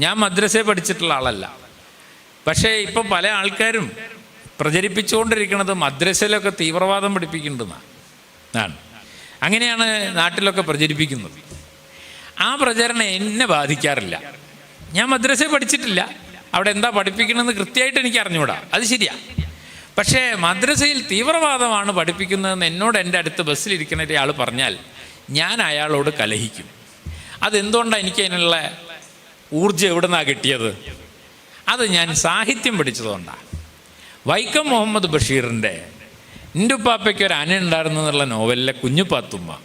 ഞാൻ മദ്രസയെ പഠിച്ചിട്ടുള്ള ആളല്ല. പക്ഷേ ഇപ്പം പല ആൾക്കാരും പ്രചരിപ്പിച്ചുകൊണ്ടിരിക്കുന്നത് മദ്രസയിലൊക്കെ തീവ്രവാദം പഠിപ്പിക്കേണ്ടതാണ് അങ്ങനെയാണ് നാട്ടിലൊക്കെ പ്രചരിപ്പിക്കുന്നത്. ആ പ്രചരണം എന്നെ ബാധിക്കാറില്ല. ഞാൻ മദ്രസയെ പഠിച്ചിട്ടില്ല. അവിടെ എന്താ പഠിപ്പിക്കണമെന്ന് കൃത്യമായിട്ട് എനിക്ക് അറിഞ്ഞുകൂടാ. അത് ശരിയാ. പക്ഷേ മദ്രസയിൽ തീവ്രവാദമാണ് പഠിപ്പിക്കുന്നതെന്ന് എന്നോട് എന്റെ അടുത്ത് ബസ്സിലിരിക്കുന്ന ഒരാൾ പറഞ്ഞാൽ ഞാൻ അയാളോട് കലഹിക്കും. അതെന്തുകൊണ്ടാണ് എനിക്ക് അതിനുള്ള ഊർജം എവിടെ നിന്നാണ് കിട്ടിയത്? അത് ഞാൻ സാഹിത്യം പഠിച്ചതുകൊണ്ടാണ്. വൈക്കം മുഹമ്മദ് ബഷീറിന്റെ എന്റെ ഉപ്പാപ്പയ്ക്ക് ഒരു അന ഉണ്ടായിരുന്നു എന്നുള്ള നോവലിലെ കുഞ്ഞുപാത്തുമ്മ.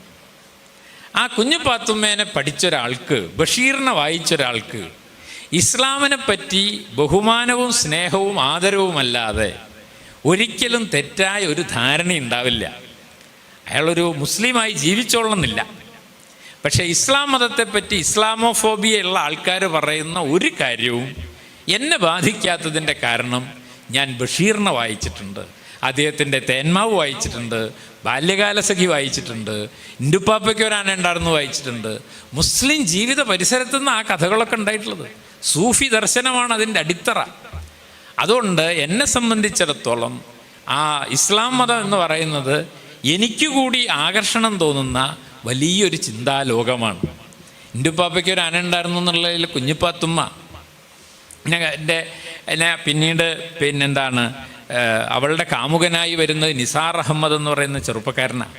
ആ കുഞ്ഞുപാത്തുമ്മേനെ പഠിച്ചൊരാൾക്ക് ബഷീറിനെ വായിച്ചൊരാൾക്ക് ഇസ്ലാമിനെ പറ്റി ബഹുമാനവും സ്നേഹവും ആദരവുമല്ലാതെ ഒരിക്കലും തെറ്റായ ഒരു ധാരണ ഉണ്ടാവില്ല. അയാളൊരു മുസ്ലിമായി ജീവിച്ചോളണമെന്നില്ല. പക്ഷേ ഇസ്ലാം മതത്തെപ്പറ്റി ഇസ്ലാമോഫോബിയ ഉള്ള ആൾക്കാർ പറയുന്ന ഒരു കാര്യവും എന്നെ ബാധിക്കാത്തതിന്റെ കാരണം ഞാൻ ബഷീറിനെ വായിച്ചിട്ടുണ്ട്. അദ്ദേഹത്തിന്റെ തേന്മാവ് വായിച്ചിട്ടുണ്ട്. ബാല്യകാലസഖി വായിച്ചിട്ടുണ്ട്. ഇൻഡുപ്പാപ്പയ്ക്ക് ഒരു വായിച്ചിട്ടുണ്ട്. മുസ്ലിം ജീവിത പരിസരത്തു നിന്ന് ആ കഥകളൊക്കെ ഉണ്ടായിട്ടുള്ളത്. സൂഫി ദർശനമാണ് അതിന്റെ അടിത്തറ. അതുകൊണ്ട് എന്നെ സംബന്ധിച്ചിടത്തോളം ആ ഇസ്ലാം മതം എന്ന് പറയുന്നത് എനിക്ക് കൂടി ആകർഷണം തോന്നുന്ന വലിയൊരു ചിന്താലോകമാണ് എന്റെ ഉപ്പാപ്പയ്ക്ക് ഒരു അന ഉണ്ടായിരുന്നു എന്നുള്ളതിൽ കുഞ്ഞിപ്പാത്തുമ്മ. പിന്നെ എന്റെ എന്നെ പിന്നീട് പിന്നെന്താണ് അവളുടെ കാമുകനായി വരുന്നത് നിസാർ അഹമ്മദ് എന്ന് പറയുന്ന ചെറുപ്പക്കാരനാണ്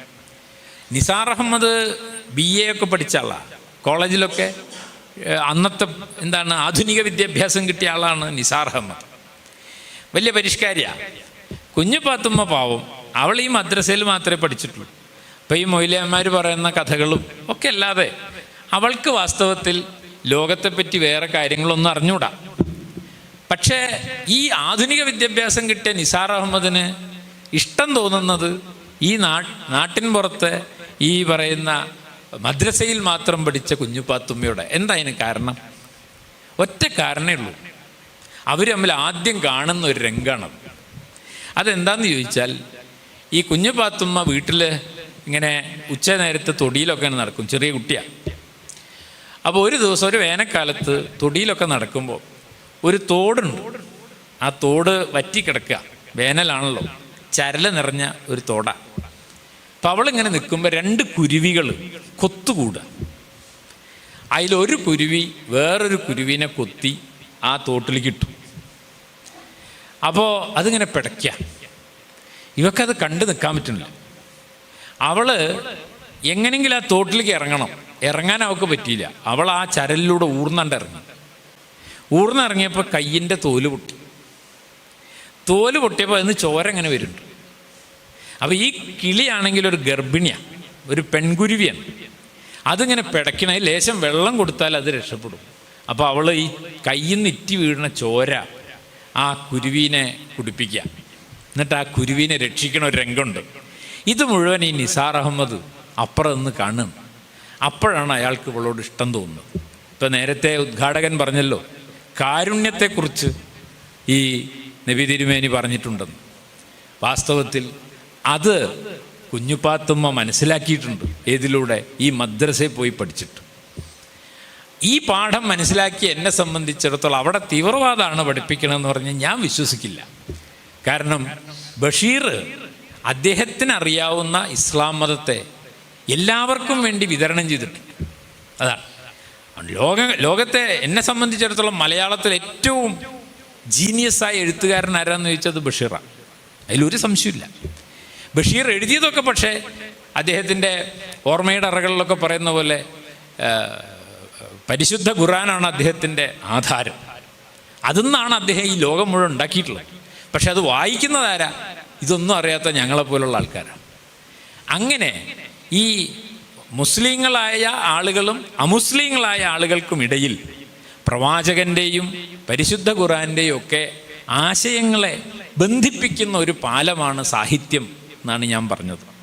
നിസാർ അഹമ്മദ് ബി എ ഒക്കെ പഠിച്ച ആളാണ് കോളേജിലൊക്കെ അന്നത്തെ എന്താണ് ആധുനിക വിദ്യാഭ്യാസം കിട്ടിയ ആളാണ് നിസാർ അഹമ്മദ്. വലിയ പരിഷ്കാരിയാണ് കുഞ്ഞു പാത്തുമ്മ പാവം. അവൾ ഈ മദ്രസയിൽ മാത്രമേ പഠിച്ചിട്ടുള്ളൂ. അപ്പം ഈ മൊയിലന്മാർ പറയുന്ന കഥകളും ഒക്കെ അല്ലാതെ അവൾക്ക് വാസ്തവത്തിൽ ലോകത്തെപ്പറ്റി വേറെ കാര്യങ്ങളൊന്നും അറിഞ്ഞൂടാ. പക്ഷേ ഈ ആധുനിക വിദ്യാഭ്യാസം കിട്ടിയ നിസാർ അഹമ്മദിന് ഇഷ്ടം തോന്നുന്നത് ഈ നാ നാട്ടിൻ പുറത്തെ ഈ പറയുന്ന മദ്രസയിൽ മാത്രം പഠിച്ച കുഞ്ഞുപാത്തുമ്മയുടെ. എന്താ അതിന് കാരണം? ഒറ്റ കാരണമേ ഉള്ളൂ. അവർ തമ്മിൽ ആദ്യം കാണുന്ന ഒരു രംഗമാണ് അതെന്താന്ന് ചോദിച്ചാൽ ഈ കുഞ്ഞുപാത്തുമ്മ വീട്ടിൽ ഇങ്ങനെ ഉച്ച നേരത്ത് തൊടിയിലൊക്കെ നടക്കും ചെറിയ കുട്ടിയാണ് അപ്പോൾ ഒരു ദിവസം ഒരു വേനൽക്കാലത്ത് തൊടിയിലൊക്കെ നടക്കുമ്പോൾ ഒരു തോടുണ്ട്. ആ തോട് വറ്റിക്കിടക്കുക. വേനലാണല്ലോ. ചരല നിറഞ്ഞ ഒരു തോട. അപ്പം അവളിങ്ങനെ നിൽക്കുമ്പോൾ രണ്ട് കുരുവികൾ കൊത്തുകൂടുക അതിലൊരു കുരുവി വേറൊരു കുരുവിനെ കൊത്തി ആ തോട്ടിലേക്ക് ഇട്ടു. അപ്പോൾ അതിങ്ങനെ പിടയ്ക്കുക ഇവക്കത് കണ്ടു നിൽക്കാൻ പറ്റുന്നില്ല. അവൾ എങ്ങനെങ്കിലും ആ തോട്ടിലേക്ക് ഇറങ്ങണം. ഇറങ്ങാൻ അവൾക്ക് പറ്റിയില്ല. അവൾ ആ ചരലിലൂടെ ഊർന്നണ്ട് ഇറങ്ങി. ഊർന്നിറങ്ങിയപ്പോൾ കയ്യിന്റെ തോൽ പൊട്ടി. തോൽ പൊട്ടിയപ്പോൾ അതിന് ചോര ഇങ്ങനെ വരുന്നുണ്ട്. അപ്പോൾ ഈ കിളിയാണെങ്കിൽ ഒരു ഗർഭിണിയാണ് ഒരു പെൺകുരുവിയാണ്. അതിങ്ങനെ പിടയ്ക്കണേ ലേശം വെള്ളം കൊടുത്താൽ അത് രക്ഷപ്പെടും. അപ്പോൾ അവൾ ഈ കയ്യിൽ നിന്ന് ഇറ്റി വീഴുന്ന ചോര ആ കുരുവിനെ കുടിപ്പിക്കുക. എന്നിട്ട് ആ കുരുവിനെ രക്ഷിക്കണ ഒരു രംഗമുണ്ട്. ഇത് മുഴുവൻ ഈ നിസാർ അഹമ്മദ് അപ്പുറം നിന്ന് കാണും. അപ്പോഴാണ് അയാൾക്ക് ഇവളോട് ഇഷ്ടം തോന്നുന്നത്. ഇപ്പം നേരത്തെ ഉദ്ഘാടകൻ പറഞ്ഞല്ലോ കാരുണ്യത്തെക്കുറിച്ച് ഈ നബി തിരുമേനി പറഞ്ഞിട്ടുണ്ടെന്ന്. വാസ്തവത്തിൽ അത് കുഞ്ഞുപാത്തുമ്മ മനസ്സിലാക്കിയിട്ടുണ്ട് ഏതിലൂടെ? ഈ മദ്രസയിൽ പോയി പഠിച്ചിട്ട്. ഈ പാഠം മനസ്സിലാക്കി എന്നെ സംബന്ധിച്ചിടത്തോളം അവിടെ തീവ്രവാദമാണ് പഠിപ്പിക്കണമെന്ന് പറഞ്ഞ് ഞാൻ വിശ്വസിക്കില്ല. കാരണം ബഷീർ അദ്ദേഹത്തിന് അറിയാവുന്ന ഇസ്ലാം മതത്തെ എല്ലാവർക്കും വേണ്ടി വിതരണം ചെയ്തിട്ടുണ്ട്. അതാണ്. ലോക ലോകത്തെ എന്നെ സംബന്ധിച്ചിടത്തോളം മലയാളത്തിൽ ഏറ്റവും ജീനിയസായ എഴുത്തുകാരൻ ആരാന്ന് ചോദിച്ചത് ബഷീറാണ് അതിലൊരു സംശയമില്ല ബഷീർ എഴുതിയതൊക്കെ പക്ഷേ അദ്ദേഹത്തിന്റെ ഓർമ്മയുടെ അറകളിലൊക്കെ പറയുന്ന പോലെ പരിശുദ്ധ ഖുറാനാണ് അദ്ദേഹത്തിന്റെ ആധാരം. അതിന്നാണ് അദ്ദേഹം ഈ ലോകം മുഴുവൻ ഉണ്ടാക്കിയിട്ടുള്ളത്. പക്ഷെ അത് വായിക്കുന്നതാരാ ഇതൊന്നും അറിയാത്ത ഞങ്ങളെപ്പോലുള്ള ആൾക്കാരാണ്. അങ്ങനെ ഈ മുസ്ലിങ്ങളായ ആളുകളും അമുസ്ലിങ്ങളായ ആളുകൾക്കും ഇടയിൽ പ്രവാചകന്റെയും പരിശുദ്ധ ഖുറാന്റെയും ഒക്കെ ആശയങ്ങളെ ബന്ധിപ്പിക്കുന്ന ഒരു പാലമാണ് സാഹിത്യം എന്നാണ് ഞാൻ പറഞ്ഞത്.